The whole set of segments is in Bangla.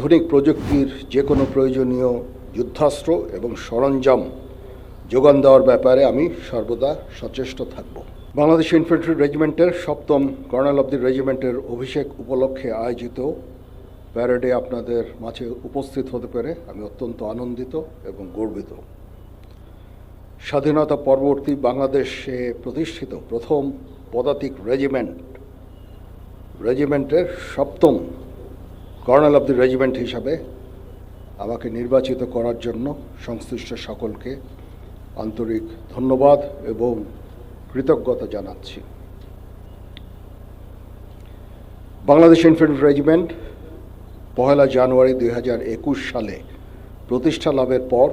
আধুনিক প্রযুক্তির যে কোনো প্রয়োজনীয় যুদ্ধাস্ত্র এবং সরঞ্জাম যোগান দেওয়ার ব্যাপারে আমি সর্বদা সচেষ্ট থাকব। বাংলাদেশ ইনফেন্ট্রি রেজিমেন্টের সপ্তম কর্নেল অব দি রেজিমেন্টের অভিষেক উপলক্ষে আয়োজিত প্যারেডে আপনাদের মাঝে উপস্থিত হতে পেরে আমি অত্যন্ত আনন্দিত এবং গর্বিত। স্বাধীনতা পরবর্তী বাংলাদেশে প্রতিষ্ঠিত প্রথম পদাতিক রেজিমেন্ট, রেজিমেন্টের সপ্তম কর্নেল অব দি রেজিমেন্ট হিসাবে আমাকে নির্বাচিত করার জন্য সংশ্লিষ্ট সকলকে আন্তরিক ধন্যবাদ এবং কৃতজ্ঞতা জানাচ্ছি। বাংলাদেশ ইনফেন্ট্রি রেজিমেন্ট পহেলা জানুয়ারি দু হাজার একুশ সালে প্রতিষ্ঠা লাভের পর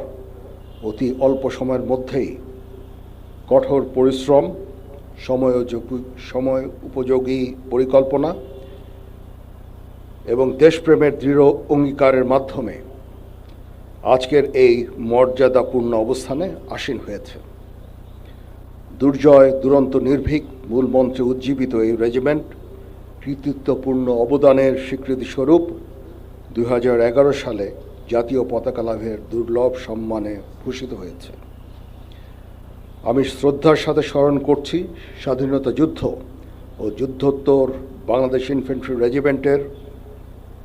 অতি অল্প সময়ের মধ্যেই কঠোর পরিশ্রম সময়োযোগী- সময় উপযোগী পরিকল্পনা এবং দেশপ্রেমের দৃঢ় অঙ্গীকারের মাধ্যমে আজকের এই মর্যাদাপূর্ণ অবস্থানে আসীন হয়েছে। দুর্জয়, দুরন্ত, নির্ভীক মূল মন্ত্রে উজ্জীবিত এই রেজিমেন্ট কৃতিত্বপূর্ণ অবদানের স্বীকৃতিস্বরূপ দুই হাজার এগারো সালে জাতীয় পতাকা লাভের দুর্লভ সম্মানে ভূষিত হয়েছে। আমি শ্রদ্ধার সাথে স্মরণ করছি স্বাধীনতা যুদ্ধ ও যুদ্ধোত্তর বাংলাদেশ ইনফেন্ট্রি রেজিমেন্টের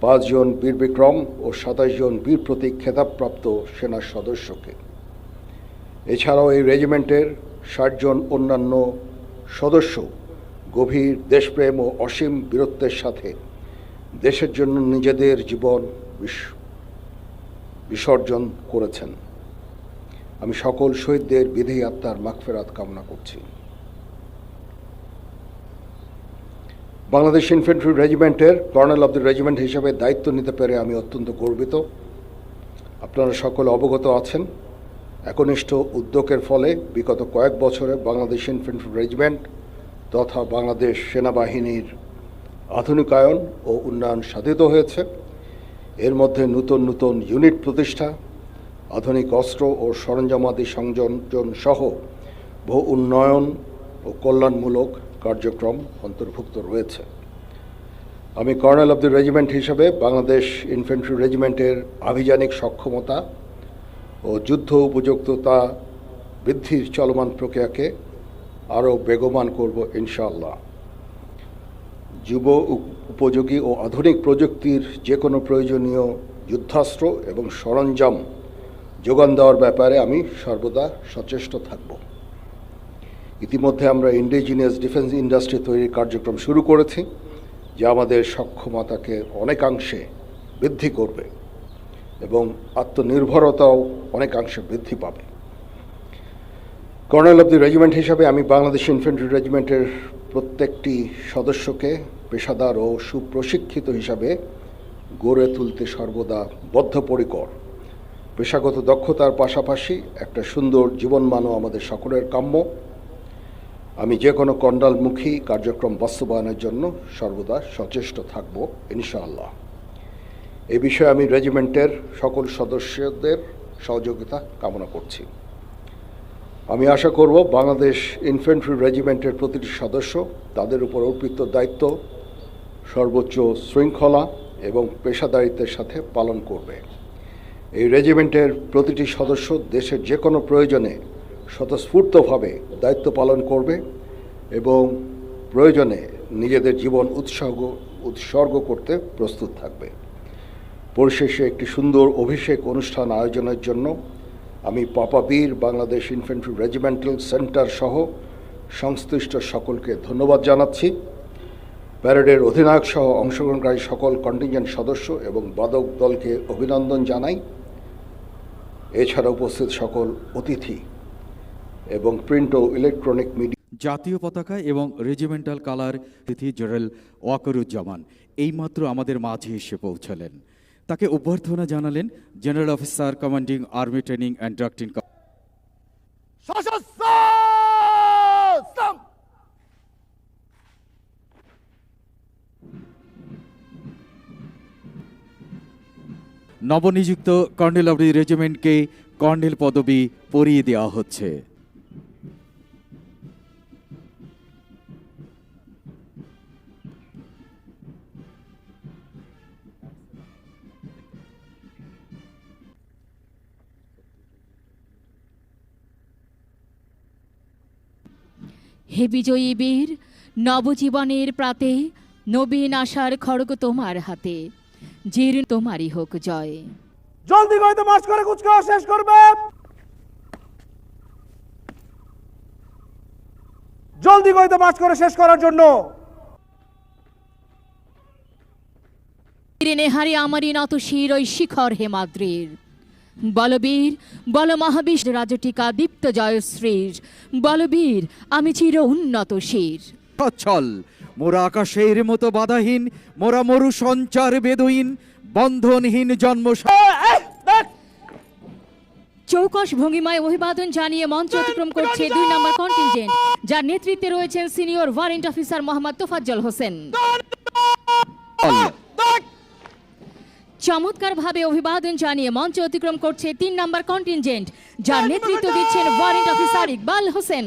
পাঁচজন বীর বিক্রম ও সাতাশ জন বীর প্রতীক খেতাবপ্রাপ্ত সেনা সদস্যকে। এছাড়াও এই রেজিমেন্টের ষাটজন অন্যান্য সদস্য গভীর দেশপ্রেম ও অসীম বীরত্বের সাথে দেশের জন্য নিজেদের জীবন বিস- বিসর্জন করেছেন। আমি সকল শহীদদের বিধি আত্মার মাগফেরাত কামনা করছি। বাংলাদেশ ইনফেন্ট্রি রেজিমেন্টের কর্নেল অব দ্য রেজিমেন্ট হিসেবে দায়িত্ব নিতে পেরে আমি অত্যন্ত গর্বিত। আপনারা সকলে অবগত আছেন। একনিষ্ঠ উদ্যোগের ফলে বিগত কয়েক বছরে বাংলাদেশ ইনফেন্ট্রি রেজিমেন্ট তথা বাংলাদেশ সেনাবাহিনীর আধুনিকায়ন ও উন্নয়ন সাধিত হয়েছে। এর মধ্যে নতুন নতুন ইউনিট প্রতিষ্ঠা, আধুনিক অস্ত্র ও সরঞ্জামাদি সংযোজন সহ বহু উন্নয়ন ও কল্যাণমূলক কার্যক্রম অন্তর্ভুক্ত রয়েছে। আমি কর্নেল অব দ্য রেজিমেন্ট হিসেবে বাংলাদেশ ইনফেন্ট্রি রেজিমেন্টের আভিযানিক সক্ষমতা ও যুদ্ধ উপযুক্ততা বৃদ্ধির চলমান প্রক্রিয়াকে আরও বেগবান করব ইনশাআল্লাহ। যুব উপ- উপযোগী ও আধুনিক প্রযুক্তির যে কোনো প্রয়োজনীয় যুদ্ধাস্ত্র এবং সরঞ্জাম যোগান দেওয়ার ব্যাপারে আমি সর্বদা সচেষ্ট থাকব। ইতিমধ্যে আমরা ইন্ডিজিনিয়াস ডিফেন্স ইন্ডাস্ট্রি তৈরির কার্যক্রম শুরু করেছি, যা আমাদের সক্ষমতাকে অনেকাংশে বৃদ্ধি করবে এবং আত্মনির্ভরতাও অনেকাংশে বৃদ্ধি পাবে। কর্নেল অব দি রেজিমেন্ট হিসাবে আমি বাংলাদেশ ইনফেন্ট্রি রেজিমেন্টের প্রত্যেকটি সদস্যকে পেশাদার ও সুপ্রশিক্ষিত হিসাবে গড়ে তুলতে সর্বদা বদ্ধপরিকর। পেশাগত দক্ষতার পাশাপাশি একটা সুন্দর জীবনমানও আমাদের সকলের কাম্য। আমি যে কোনো কন্ডালমুখী কার্যক্রম বাস্তবায়নের জন্য সর্বদা সচেষ্ট থাকব, ইনশাআল্লাহ। এ বিষয়ে আমি রেজিমেন্টের সকল সদস্যদের সহযোগিতা কামনা করছি। আমি আশা করব বাংলাদেশ ইনফেন্ট্রি রেজিমেন্টের প্রতিটি সদস্য তাদের উপর অর্পিত দায়িত্ব সর্বোচ্চ শৃঙ্খলা এবং পেশাদারিত্বের সাথে পালন করবে। এই রেজিমেন্টের প্রতিটি সদস্য দেশের যে কোনো প্রয়োজনে স্বতঃস্ফূর্তভাবে দায়িত্ব পালন করবে এবং প্রয়োজনে নিজেদের জীবন উৎসর্গ উৎসর্গ করতে প্রস্তুত থাকবে। পরিশেষে একটি সুন্দর অভিষেক অনুষ্ঠান আয়োজনের জন্য আমি পাপাবীর বাংলাদেশ ইনফেন্ট্রি রেজিমেন্টাল সেন্টার সহ সংশ্লিষ্ট সকলকে ধন্যবাদ জানাচ্ছি। প্যারেডের অধিনায়ক সহ অংশগ্রহণকারী সকল কন্টিনজেন্ট সদস্য এবং বাদক দলকে অভিনন্দন জানাই। এছাড়া উপস্থিত সকল অতিথি এবং প্রিন্ট ও ইলেকট্রনিক মিডিয়া জাতীয় পতাকা এবং রেজিমেন্টাল কালার তিথি জেনারেল ওয়াকরুজ্জামান এইমাত্র আমাদের মাঝে এসে পৌঁছালেন তাকে অভ্যর্থনা জানালেন general officer commanding army training and স্তম্ভ! নবনিযুক্ত কর্নেল অব দি রেজিমেন্টকে কর্নেল পদবি পরিয়ে দেওয়া হচ্ছে হে বিজয়ী বীর নবজীবনের প্রাতে নবীন আশার খড়গ তোমার হাতে। জির তোমারই হোক জয়। জলদি গইতে মার্চ করে কুচকাওয়া শেষ করবে। জলদি গইতে মার্চ করে শেষ করার জন্য। নেহারি আমারই নত শির ওই শিখর হেমাদ্রির বলবীর বল মহাবিশ রাজটিকা দীপ্ত জয়শ্রীর। বলবীর আমি চির উন্নত শির। চল মোরা আকাশের মতো বাধাহীন মোরা মরু সঞ্চার বেদহীন বন্ধনহীন জন্ম চৌকস ভঙ্গিমায় অভিবাদন জানিয়ে মঞ্চ অতিক্রম করছে দুই নম্বর কন্টিনজেন্ট যার নেতৃত্বে রয়েছেন senior warrant officer Mohammad Tofazzal Hossain. চমৎকারভাবে অভিবাদন জানিয়ে মঞ্চ অতিক্রম করছে তিন নম্বর কন্টিনজেন্ট যার নেতৃত্ব দিচ্ছেন ওয়ারেন্ট অফিসার ইকবাল হোসেন।